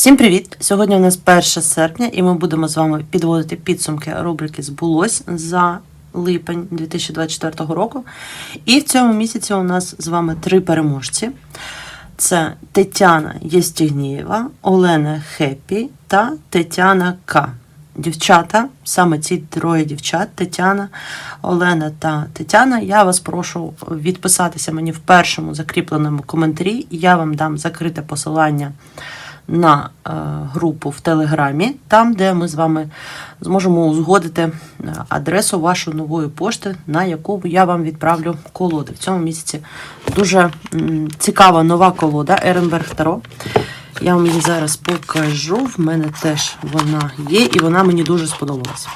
Всім привіт! Сьогодні у нас 1 серпня, і ми будемо з вами підводити підсумки рубрики Збулось за липень 2024 року. І в цьому місяці у нас з вами три переможці: це Тетяна Єстігнієва, Олена Хеппі та Тетяна К. Дівчата, саме ці троє дівчат, Тетяна, Олена та Тетяна. Я вас прошу відписатися мені в першому закріпленому коментарі. Я вам дам закрите посилання на е, групу в Телеграмі, там, де ми з вами зможемо узгодити е, адресу вашої нової пошти, на яку я вам відправлю колоди. В цьому місяці дуже цікава нова колода Еренберг Таро. Я вам її зараз покажу. В мене теж вона є, і вона мені дуже сподобалась.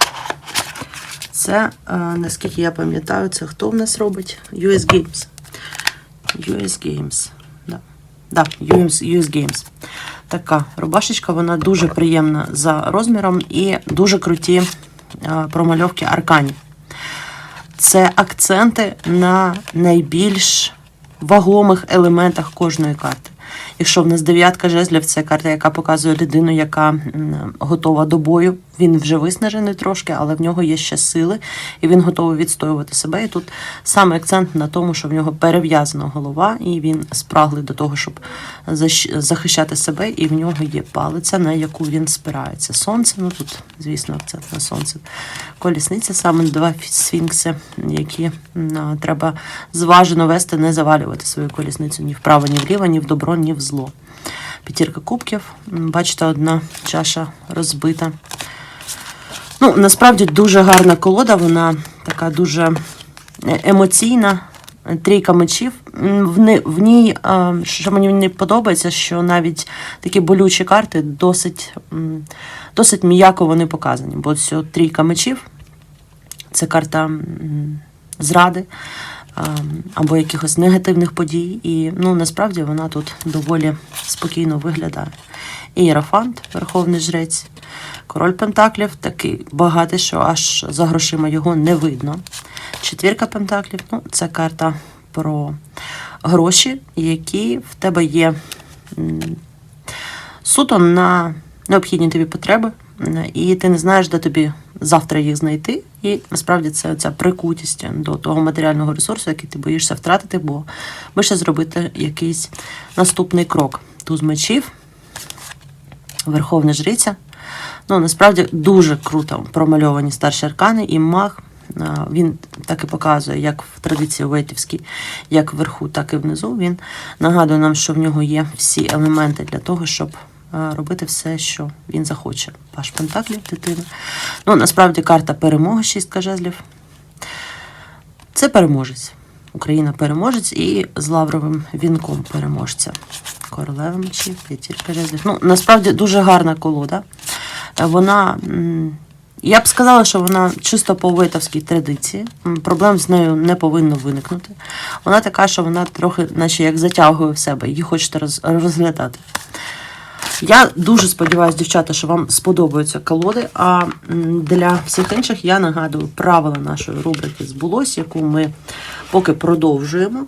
Це, е, наскільки я пам'ятаю, це хто в нас робить? US Games. US Games. Да. Да, US, US Games. Така рубашечка, вона дуже приємна за розміром і дуже круті е, промальовки арканів. Це акценти на найбільш вагомих елементах кожної карти. Якщо в нас дев'ятка жезлів, це карта, яка показує людину, яка готова до бою. Він вже виснажений трошки, але в нього є ще сили, і він готовий відстоювати себе. І тут саме акцент на тому, що в нього перев'язана голова, і він спраглий до того, щоб захищати себе, і в нього є палиця, на яку він спирається. Сонце, ну тут, звісно, акцент на сонце. Колісниця, саме два сфінкси, які треба зважено вести, не завалювати свою колісницю ні вправо, ні вліво, ні в добро, ні в зло. П'ятірка кубків. Бачите, одна чаша розбита. Ну, насправді дуже гарна колода, вона така дуже е, емоційна. Трійка мечів. В, ній, е, що мені не подобається, що навіть такі болючі карти досить, досить м'яко вони показані. Бо ось трійка мечів це карта зради або якихось негативних подій. І ну, насправді вона тут доволі спокійно виглядає. Ієрофант, верховний жрець, король Пентаклів, такий багатий, що аж за грошима його не видно. Четвірка Пентаклів ну, це карта про гроші, які в тебе є суто на необхідні тобі потреби, і ти не знаєш, де тобі завтра їх знайти. І насправді це ця прикутість до того матеріального ресурсу, який ти боїшся втратити, бо боїшся зробити якийсь наступний крок. Туз мечів, Верховна Жриця. Ну, насправді дуже круто промальовані старші аркани і маг. Він так і показує, як в традиції ветівській, як вверху, так і внизу. Він нагадує нам, що в нього є всі елементи для того, щоб робити все, що він захоче. Паш Пентаклів, дитина. Ну, насправді карта перемоги, шістка жезлів. Це переможець. Україна переможець і з лавровим вінком переможця. Королева мечів, п'ятірка жезлів. Ну, насправді дуже гарна колода. Е, Вона. Я б сказала, що вона чисто по витовській традиції. Проблем з нею не повинно виникнути. Вона така, що вона трохи, наче як затягує в себе, її хочете розглядати. Я дуже сподіваюся, дівчата, що вам сподобаються колоди. А для всіх інших я нагадую правила нашої рубрики збулось, яку ми поки продовжуємо.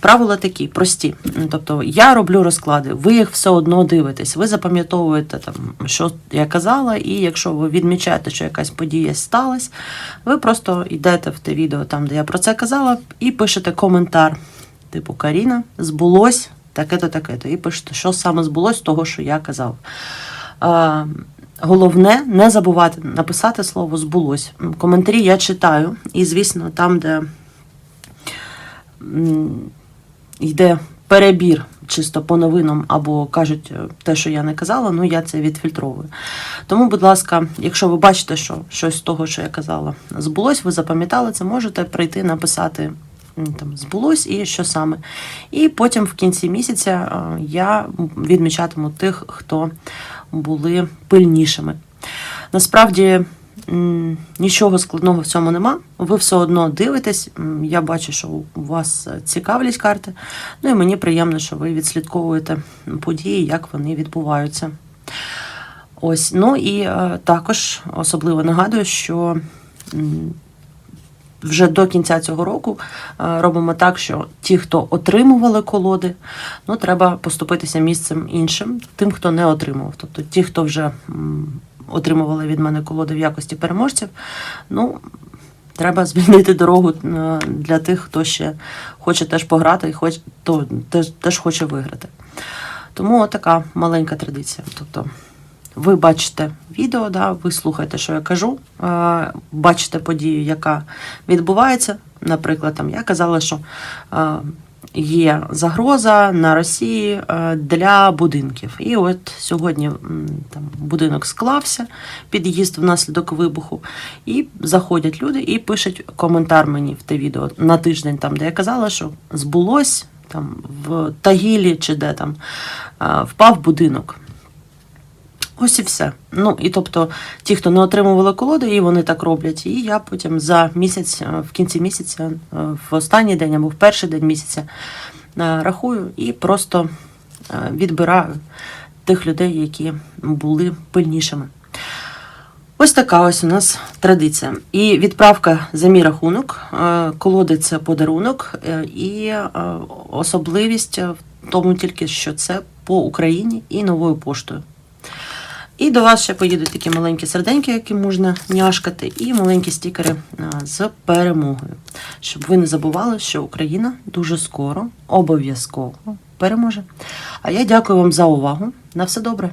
Правила такі прості. Тобто я роблю розклади, ви їх все одно дивитесь, ви запам'ятовуєте там, що я казала, і якщо ви відмічаєте, що якась подія сталася, ви просто йдете в те відео, там, де я про це казала, і пишете коментар. Типу Каріна, збулось таке-то, таке-то. І пишете, що саме збулось з того, що я казав. А, головне не забувати написати слово збулось. Коментарі я читаю, і, звісно, там, де йде перебір чисто по новинам або кажуть е, те, що я не казала, ну я це відфільтровую. Тому, будь ласка, якщо ви бачите, що щось з того, що я казала, збулось, ви запам'ятали це, можете прийти написати там збулось і що саме. І потім в кінці місяця е, я відмічатиму тих, хто були пильнішими. Насправді нічого складного в цьому нема. Ви все одно дивитесь. Я бачу, що у вас цікавлять карти. Ну і мені приємно, що ви відслідковуєте події, як вони відбуваються. Ось, ну і е, також особливо нагадую, що вже до кінця цього року е, робимо так, що ті, хто отримували колоди, ну треба поступитися місцем іншим, тим, хто не отримував. Тобто ті, хто вже отримували від мене колоди в якості переможців, ну треба звільнити дорогу е, для тих, хто ще хоче теж пограти і хоч, то, теж, теж хоче виграти. Тому така маленька традиція. Тобто ви бачите відео, да, ви слухаєте, що я кажу, бачите подію, яка відбувається. Наприклад, там я казала, що є загроза на Росії для будинків. І от сьогодні там будинок склався, під'їзд внаслідок вибуху, і заходять люди і пишуть коментар мені в те відео на тиждень, там, де я казала, що збулось там в Тагілі чи де там впав будинок. Ось і все. Ну і тобто, ті, хто не отримували колоди, і вони так роблять. І я потім за місяць, е, в кінці місяця, е, в останній день або в перший день місяця е, рахую і просто відбираю тих людей, які були пильнішими. Ось така ось у нас традиція. І відправка за мій рахунок. Колоди це подарунок, і особливість в тому тільки, що це по Україні і новою поштою. І до вас ще поїдуть такі маленькі серденьки, які можна няшкати, і маленькі стікери з перемогою. Щоб ви не забували, що Україна дуже скоро, обов'язково переможе. А я дякую вам за увагу. На все добре.